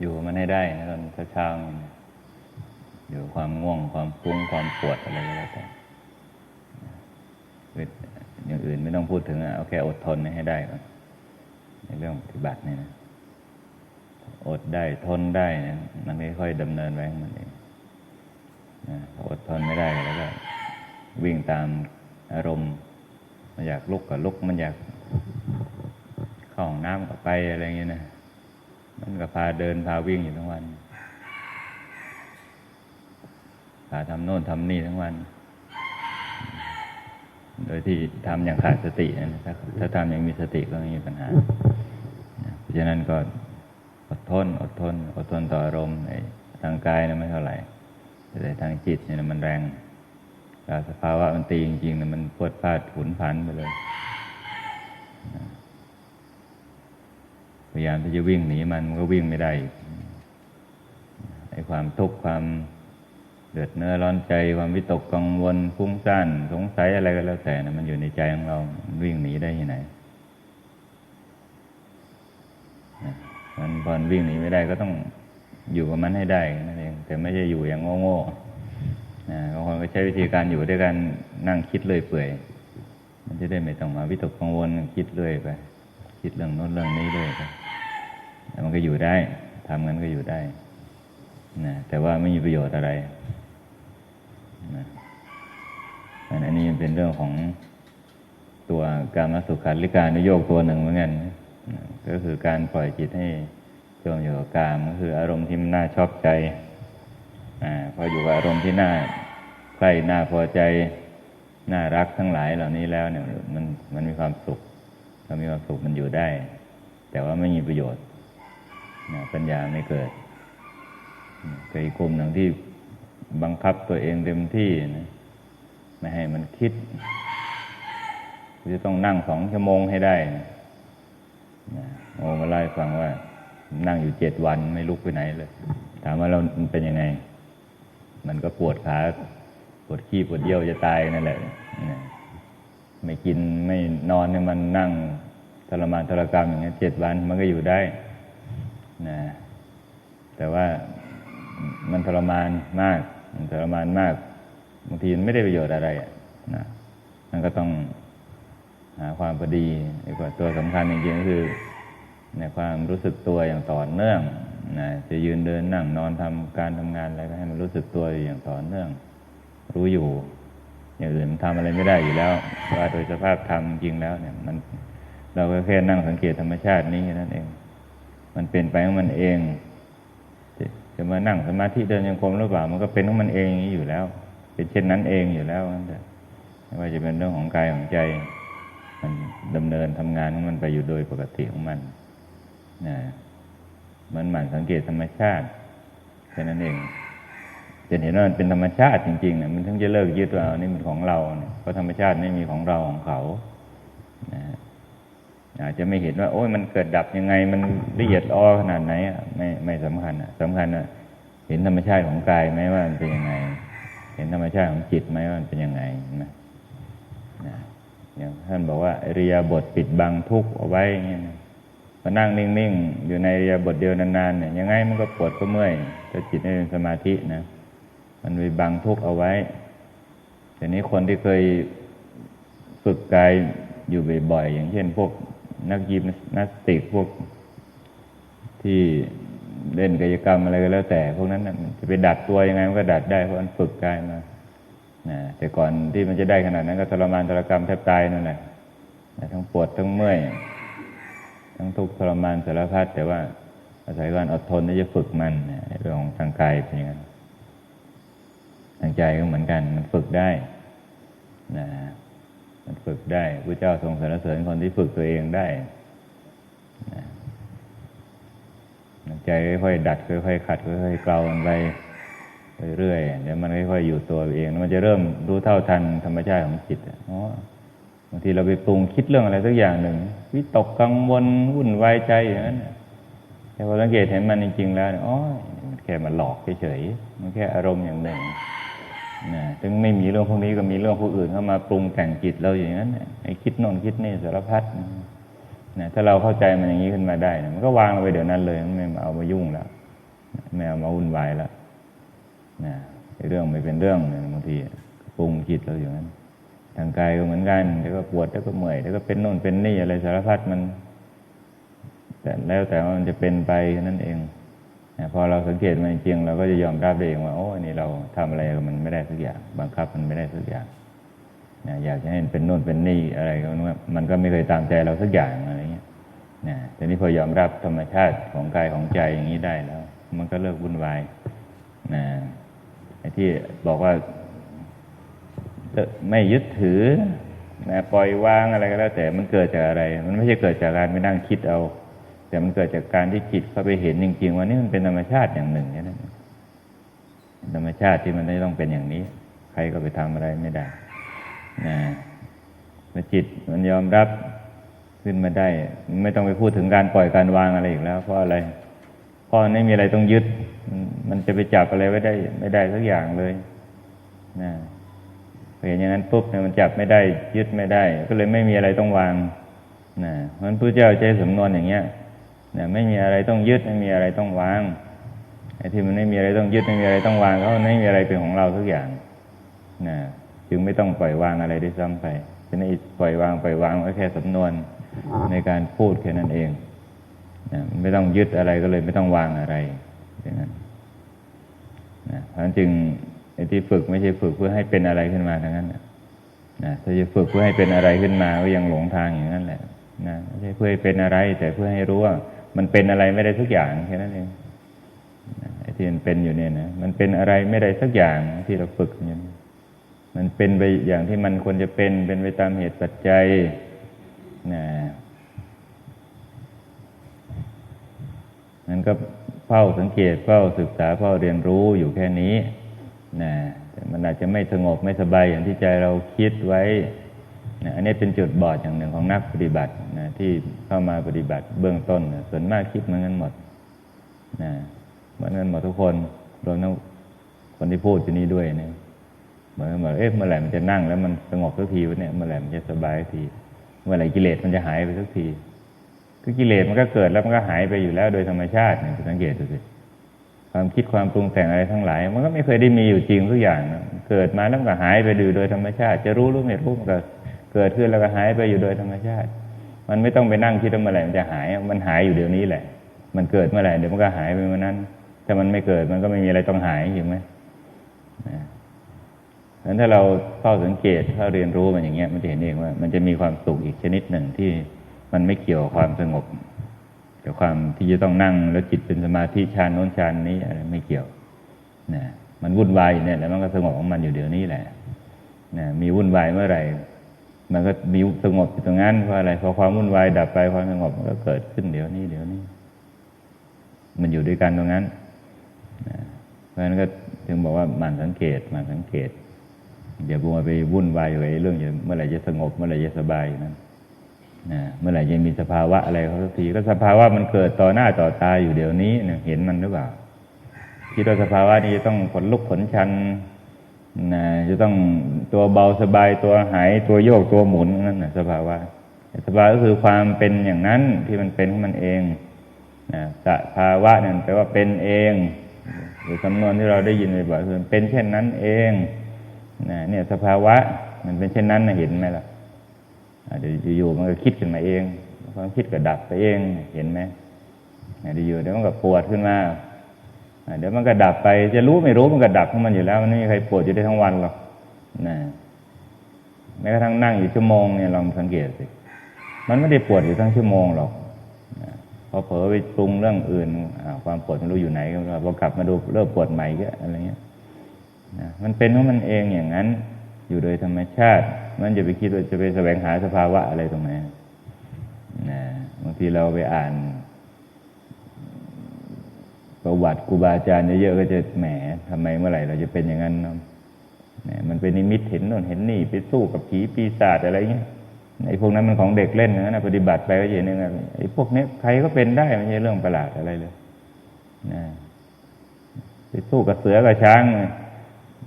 อยู่มันให้ได้นะตอนเช้าๆนี่อยู่ความง่วงความฟุ้งความปวดอะไรก็แล้วแต่อย่างอื่นไม่ต้องพูดถึงอะเอาแค่อดทนให้ได้ก่อนในเรื่องปฏิบัติเนี่ยนะอดได้ทนได้นะมันค่อยๆดำเนินไปของมันเองนะพออดทนไม่ได้แล้วก็วิ่งตามอารมณ์ มันอยากลุกก็ลุกมันอยากเข้าห้องน้ำก็ไปอะไรอย่างเงี้ยนะ มันก็พาเดินพาวิ่งอยู่ทั้งวัน พาทำโน่นทำนี่ทั้งวัน โดยที่ทำอย่างขาดสตินะถ้าถ้าทำอย่างมีสติก็ไม่มีปัญหาเพราะฉะนั้นก็อดทน อดทน อดทนต่ออารมณ์ทางกายนะไม่เท่าไหร่ แต่ทางจิตเนี่ยมันแรงการสภาวะมันตีจริงๆนะมันพวดพาดผุนผันไปเลย พยายามที่จะวิ่งหนีมันมันก็วิ่งไม่ได้ไอ้ความทุกข์ความเดือดเนื้อร้อนใจความวิตกกังวลฟุ้งซ่านสงสัยอะไรก็แล้วแต่นะมันอยู่ในใจของเราวิ่งหนีได้ที่ไหนมันพอวิ่งหนีไม่ได้ก็ต้องอยู่กับมันให้ได้นั่นเองแต่ไม่ใช่อยู่อย่างโง่ๆนะบางคนก็ใช้วิธีการอยู่ด้วยการนั่งคิดเลยเปื่อย มันจะได้ไม่ต้องมาวิตกกังวลคิดเรื่อยไป คิดเรื่องโน้นเรื่องนี้เรื่อยไป มันก็อยู่ได้ทำงั้นก็อยู่ได้นะแต่ว่าไม่มีประโยชน์อะไรนะอันนี้มันเป็นเรื่องของตัวการมาสุขันลิการนุโยกตัวหนึ่งเหมือนกันนะก็คือการปล่อยจิตให้จมอยู่กับกามก็คืออารมณ์ที่มันน่าชอบใจอาพออยู่กับอารมณ์ที่น่าใคร่น่าพอใจน่ารักทั้งหลายเหล่านี้แล้วเนี่ยมันมันมีความสุขถ้ามีความสุขมันอยู่ได้ แต่ว่าไม่มีประโยชน์ นะปัญญาไม่เกิดแต่อีกกลุ่มหนึ่งที่บังคับตัวเองเต็มที่นะไม่ให้มันคิดจะต้องนั่งสองชั่วโมงให้ได้นะโอ้มาไล่ฟังว่า นั่งอยู่เจ็ดวันไม่ลุกไปไหนเลย ถามว่าเรามันเป็นยังไง มันก็ปวดขาปวดขี้ปวดเยี่ยวจะตายนั่นแหละนะไม่กินไม่นอนเนี่ยมันนั่งทรมานทรกรรมอย่างเงี้ยเจ็ดวันมันก็อยู่ได้ นะแต่ว่ามันทรมานมาก มันทรมานมากบางทีมันไม่ได้ประโยชน์อะไรนะมันก็ต้องหาความพอดีดีกว่าตัวสำคัญจริงๆก็คือในความรู้สึกตัวอย่างต่อเนื่องนะจะยืนเดินนั่งนอนทำการทำงานอะไรก็ให้มันรู้สึกตัวอย่างต่อเนื่อง รู้อยู่ อย่างอื่นมันทำอะไรไม่ได้อยู่แล้วว่าโดยสภาพธรรมจริงแล้วเนี่ย มันเราก็แค่นั่งสังเกตธรรมชาตินี้นั่นเอง มันเป็นไปของมันเอง จะมานั่งสมาธิเดินยังกรมหรือเปล่า มันก็เป็นของมันเองอย่างนี้อยู่แล้ว เป็นเช่นนั้นเองอยู่แล้วนั่นแหละไม่ว่าจะเป็นเรื่องของกายของใจ มันดำเนินทำงานของมันไปอยู่โดยปกติของมันนะมันหมั่นสังเกตธรรมชาติแค่นั้นเองจะเห็นว่ามันเป็นธรรมชาติจริงๆนี่ยมันถึงจะเลิกยึดว่าอันนี่มันของเราเนี่ยเพราะธรรมชาติไม่มีของเราของเขานะ อาจจะไม่เห็นว่า โอ้ยมันเกิดดับยังไง มันละเอียดอ่อขนาดไหนอะไม่ไม่สำคัญอะสำคัญอะเห็นธรรมชาติของกายไหมว่ามันเป็นยังไง เห็นธรรมชาติของจิตไหมว่ามันเป็นยังไงนะนะอย่างท่านบอกว่าอริยบทปิดบังทุกข์เอาไว้เงี้ยนะมานั่งนิ่งๆ อยู่ในอริยบทเดียวนานๆเนี่ยยังไงมันก็ปวดก็เมื่อยถ้าจิตไม่เป็นสมาธินะมันไปบังทุกข์เอาไว้แต่นี้คนที่เคยฝึกกายอยู่บ่อยๆอย่างเช่น พวก นักยิมนาสติกพวกที่เล่นกายกรรมอะไรก็แล้วแต่ พวกนั้นนะมันจะไปดัดตัวยังไงมันก็ดัดได้เพราะมันฝึกกายมานะแต่ก่อนที่มันจะได้ขนาดนั้นก็ทรมานทรกรรมแทบตายนั่นแหละทั้งปวดทั้งเมื่อยทั้งทุกข์ทรมานสารพัดแต่ว่าอาศัยการอดทนที่จะฝึกมันนเรื่องของทางกายเป็นอย่างนั้นทางใจก็เหมือนกันมันฝึกได้นะ มันฝึกได้พระเจ้าทรงสรรเสริญคนที่ฝึกตัวเองได้นะใจค่อยๆดัดค่อยๆขัดค่อยๆเกลาไปเรื่อยๆเดี๋ยวมันค่อยๆอยู่ตัวเองมันจะเริ่มรู้เท่าทันธรรมชาติของจิตอ๋อบางทีเราไปปรุงคิดเรื่องอะไรสักอย่างหนึ่งวิตกกังวลวุ่นวายใจอย่างนั้นแต่พอสังเกตเห็นมันจริงๆแล้วอ๋อมันแค่มาหลอกเฉยๆมันแค่อารมณ์อย่างหนึ่ง นะถึงไม่มีเรื่องพวกนี้ก็มีเรื่องผู้อื่นเข้ามาปรุงแต่งจิตเราอย่างนั้นไอ้คิดโน่นคิดนี่สารพัดนะถ้าเราเข้าใจมันอย่างนี้ขึ้นมาได้นะมันก็วางเราไปเดี๋ยวนั้นเลยไม่เอามายุ่งแล้วไม่เอามาวุ่นวายแล้วนะเรื่องไม่เป็นเรื่องบางทีปรุงจิตเราอย่างนั้น ทางกายก็เหมือนกันเดี๋ยวก็ปวดเดี๋ยวก็เมื่อยเดี๋ยวก็เป็นโน่นเป็นนี่อะไรสารพัดมัน แต่แล้วแต่ว่ามันจะเป็นไปนั่นเอง พอเราสังเกตมันจริงเราก็จะยอมรับเองว่าโอ้อันนี่เราทำอะไรมันไม่ได้สักอย่าง บังคับมันไม่ได้สักอย่างนะอยากจะให้มันเป็นโน่นเป็นนี่อะไรก็ไม่รู้มันก็ไม่เคยตามใจเราสักอย่างอะไรเงี้ยนะแต่นี้พอยอมรับธรรมชาติของกายของใจอย่างนี้ได้แล้ว มันก็เลิกวุ่นวายนะไอ้ที่บอกว่าไม่ยึดถือนะปล่อยวางอะไรก็แล้ว แต่มันเกิดจากอะไร มันไม่ใช่เกิดจากการไปนั่งคิดเอา แต่มันเกิดจากการที่จิตเข้าไปเห็นจริงๆว่านี่มันเป็นธรรมชาติอย่างหนึ่งแค่นั้นธรรมชาติที่มันไม่ต้องเป็นอย่างนี้ ใครก็ไปทำอะไรไม่ได้นะเมื่อจิตมันยอมรับขึ้นมาได้ ไม่ต้องไปพูดถึงการปล่อยการวางอะไรอีกแล้ว เพราะอะไรเพราะไม่มีอะไรต้องยึด มันจะไปจับอะไรไว้ได้ ไม่ได้สักอย่างเลยนะเห็นอย่างนั้นปุ๊บเนี่ยมันจับไม่ได้ยึดไม่ได้ ก็เลยไม่มีอะไรต้องวางนะเพราะฉะนั้นพระเจ้าใจสำนวนอย่างเงี้ย เนะไม่มีอะไรต้องยึดไม่มีอะไรต้องวางไอ้ที่มันไม่มีอะไรต้องยึดไม่มีอะไรต้องวางก็ไม่มีอะไรเป็นของเราทุกอย่างนะจึงไม่ต้องปล่อยวางอะไรได้ซ้ำไปฉะนั้ปล่อยวางปล่อยวางก็แค่สำนวนในการพูดแค่นั้นเองนะไม่ต้องยึดอะไรก็เลยไม่ต้องวางอะไรอย่างนั้นนะเพราะฉะนั้นจึงไอ้ที่ฝึกไม่ใช่ฝึกเพื่อให้เป็นอะไรขึ้นมาทั้งนั้นนะถ้าจะฝึกเพื่อให้เป็นอะไรขึ้นมาก็ยังหลงทางอย่างนั้นแหละนะไม่ใช่เพื่อให้เป็นอะไร แต่เพื่อให้รู้ว่า มันเป็นอะไรไม่ได้ทุกอย่างแค่นั้นเองไอ้ที่มันเป็นอยู่เนี่ยนะมันเป็นอะไรไม่ได้สักอย่างที่เราฝึกอย่างนี้มันเป็นไปอย่างที่มันควรจะเป็นเป็นไปตามเหตุปัจจัยนะนั้นก็เฝ้าสังเกตเฝ้าศึกษาเฝ้าเรียนรู้อยู่แค่นี้นะแต่มันอาจจะไม่สงบไม่สบายอย่างที่ใจเราคิดไว้ นะอันนี้เป็นจุดบอดอย่างหนึ่งของนักปฏิบัตินะที่เข้ามาปฏิบัติเบื้องต้นนะส่วนมากคิดเหมือนกันหมดนะเหมือนกันหมดทุกคนรวมทั้งคนที่พูดที่นี่ด้วยเนะเหมือนเหมือนเอ๊ะเมื่อไหร่มันจะนั่งแล้วมันสงบสักทีวะเนี่ยเมื่อไหร่มันจะสบายสักที เมื่อไหร่กิเลสมันจะหายไปสักทีคือกิเลสมันก็เกิดแล้วมันก็หายไปอยู่แล้วโดยธรรมชาติเนี่ยสังเกตดูสิความคิดความปรุงแต่งอะไรทั้งหลาย มันก็ไม่เคยได้มีอยู่จริงทุกอย่างนะเกิดมาแล้วก็หายไปดูโดยธรรมชาติ จะรู้รู้ไม่รู้มันก็ เกิดขึ้นแล้วก็หายไปอยู่โดยธรรมชาติ มันไม่ต้องไปนั่งคิดว่าเมื่อไหร่มันจะหาย มันหายอยู่เดี๋ยวนี้แหละ มันเกิดเมื่อไหร่เดี๋ยวมันก็หายไปเมื่อนั้น ถ้ามันไม่เกิดมันก็ไม่มีอะไรต้องหายอยู่ไหมนั้นถ้าเราเข้าสังเกตเข้าเรียนรู้มันอย่างเงี้ยมันจะเห็นเองว่า มันจะมีความสุขอีกชนิดหนึ่งที่มันไม่เกี่ยวความสงบกับความที่จะต้องนั่งแล้วจิตเป็นสมาธิฌานโน้นฌานนี้อะไรไม่เกี่ยวนะมันวุ่นวายเนี่ยแล้วมันก็สงบของมันอยู่เดี๋ยวนี้แหละนะมีวุ่นวายเมื่อไหร่ มันก็มีสงบอยู่ตรงนั้นเพราะอะไรพอความวุ่นวายดับไปความสงบมันก็เกิดขึ้นเดี๋ยวนี้เดี๋ยวนี้ มันอยู่ด้วยกันตรงนั้นเพราะฉะนั้นก็ถึงบอกว่ามันสังเกตมันสังเกตอย่าบัวไปวุ่นวายอยู่ไอ้เรื่องเมื่อไหร่จะสงบเมื่อไหร่จะสบายนั้นนะเมื่อไหร่จะมีสภาวะอะไรเขาสักทีก็สภาวะมันเกิดต่อหน้าต่อตาอยู่เดี๋ยวนี้เนี่ยเห็นมันหรือเปล่าคิดว่าสภาวะนี้จะต้องขนลุกขนชัน นะจะต้องตัวเบาสบายตัวหายตัวโยกตัวหมุนนั่นนะสภาวะสภาวะก็คือความเป็นอย่างนั้นที่มันเป็นของมันเองนะสภาวะเนี่ยแปลว่าเป็นเองหรือคำนวณที่เราได้ยินบ่อยๆคือเป็นเช่นนั้นเองนะเนี่ยสภาวะมันเป็นเช่นนั้นนะเห็นไหมล่ะเดี๋ยวอยู่มันก็คิดขึ้นมาเองความคิดก็ดับไปเองเห็นไหมเดี๋ยวอยู่เดี๋ยวมันก็ปวดขึ้นมา เดี๋ยวมันก็ดับไป จะรู้ไม่รู้มันก็ดับของมันอยู่แล้ว มันไม่มีใครปวดอยู่ได้ทั้งวันหรอกนะแม้กระทั่งนั่งอยู่ชั่วโมงเนี่ยลองสังเกตสิมันไม่ได้ปวดอยู่ทั้งชั่วโมงหรอกพอเผลอไปปรุงเรื่องอื่นความปวดมันรู้อยู่ไหนก็พอกลับมาดูเริ่มปวดใหม่ก็อะไรเงี้ยนะมันเป็นของมันเองอย่างนั้น อยู่โดยธรรมชาติ มันจะไปคิดว่าจะไปแสวงหาสภาวะอะไรตรงไหนนะบางทีเราไปอ่าน ประวัติครูบาอาจารย์เยอะๆก็จะแหมทำไมเมื่อไหร่เราจะเป็นอย่างนั้นเนาะมันเป็นนิมิตเห็นโน่นเห็นนี่ไปสู้กับผีปีศาจอะไรเงี้ยไอ้พวกนั้นมันของเด็กเล่นนะปฏิบัติไปก็จะเห็นยังไอ้พวกนี้ใครก็เป็นได้ไม่ใช่เรื่องประหลาดอะไรเลยนะไปสู้กับเสือกับช้าง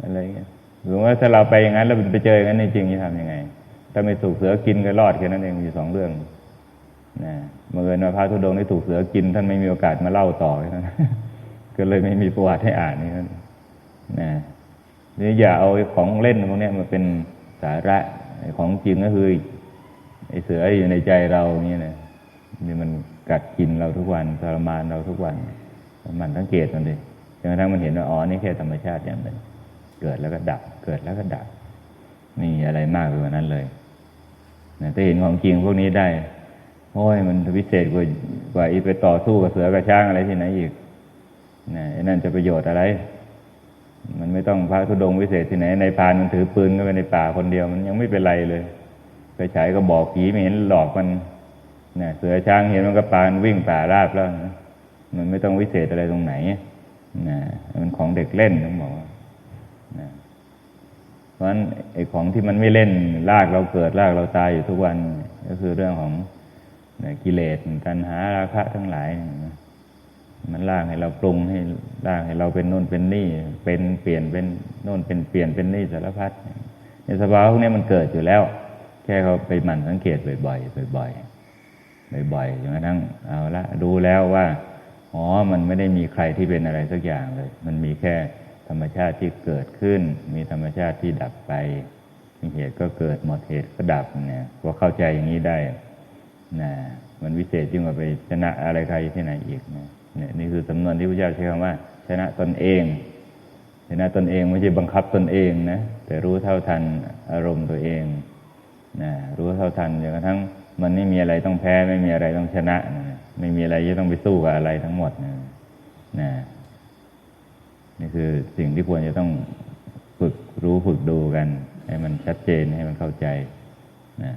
อะไรเงี้ยหรือว่าถ้าเราไปอย่างนั้นแล้วไปเจออย่างนั้นจริงจะทำยังไง ถ้าไม่ถูกเสือกินก็รอดแค่นั้นเองมีสองเรื่องนะเมื่อเงินพระธุดงค์ได้ถูกเสือกิน ท่านไม่มีโอกาสมาเล่าต่อนะ ก็เลยไม่มีประวัติให้อ่านนี่นะนี่อย่าเอาของเล่นพวกนี้มาเป็นสาระของจริงก็คือไอ้เสืออยู่ในใจเราเนี่ยนะนี่มันกัดกินเราทุกวันทรมานเราทุกวันมันสังเกตมันดิจนกระทั่งมันเห็นว่าอ๋อนี่แค่ธรรมชาติอย่างหนึ่งเกิดแล้วก็ดับ เกิดแล้วก็ดับไม่มีอะไรมากไปกว่านั้นเลยนะถ้าเห็นของจริงพวกนี้ได้โอ้ยมันพิเศษกว่ากว่าอีไปต่อสู้กับเสือกับช้างอะไรที่ไหนอีก นะไอ้นั่นจะประโยชน์อะไร มันไม่ต้องพระธุดงค์วิเศษที่ไหน ในพานมันถือปืนก็ไปในป่าคนเดียว มันยังไม่เป็นไรเลยไปฉายก็บอกผีไม่เห็นหลอกมันนะเสือช้างเห็นมันก็ปานวิ่งป่าราบแล้วนะมันไม่ต้องวิเศษอะไรตรงไหนนะมันของเด็กเล่นต้องบอกว่านะเพราะฉะนั้นไอ้ของที่มันไม่เล่นลากเราเกิดลากเราตายอยู่ทุกวัน ก็คือเรื่องของนะกิเลสตัณหาราคะทั้งหลายนะ มันล่างให้เราปรุงให้ล่างให้เราเป็นโน่นเป็นนี่ เป็นเปลี่ยนเป็นโน่นเป็นเปลี่ยนเป็นนี่สารพัดในสภาวะพวกนี้มันเกิดอยู่แล้ว แค่เขาไปหมั่นสังเกตบ่อยๆบ่อยๆบ่อยๆจนกระทั่งเอาละรู้แล้วว่าอ๋อมันไม่ได้มีใครที่เป็นอะไรสักอย่างเลย มันมีแค่ธรรมชาติที่เกิดขึ้น มีธรรมชาติที่ดับไปมีเหตุก็เกิดหมดเหตุก็ดับเนี่ยพอเข้าใจอย่างนี้ได้นะมันวิเศษยิ่งกว่าไปชนะอะไรใครที่ไหนอีกนะ เนี่ยนี่คือสำนวนที่พระเจ้าใช้คำว่า ชนะตนเองชนะตนเองไม่ใช่บังคับตนเองนะแต่รู้เท่าทันอารมณ์ตัวเองนะรู้เท่าทันจนกระทั่งมันไม่มีอะไรต้องแพ้ ไม่มีอะไรต้องชนะนะไม่มีอะไรที่ต้องไปสู้กับอะไรทั้งหมดนะนะนี่คือสิ่งที่ควรจะต้องฝึกรู้ฝึกดูกัน ให้มันชัดเจนให้มันเข้าใจนะ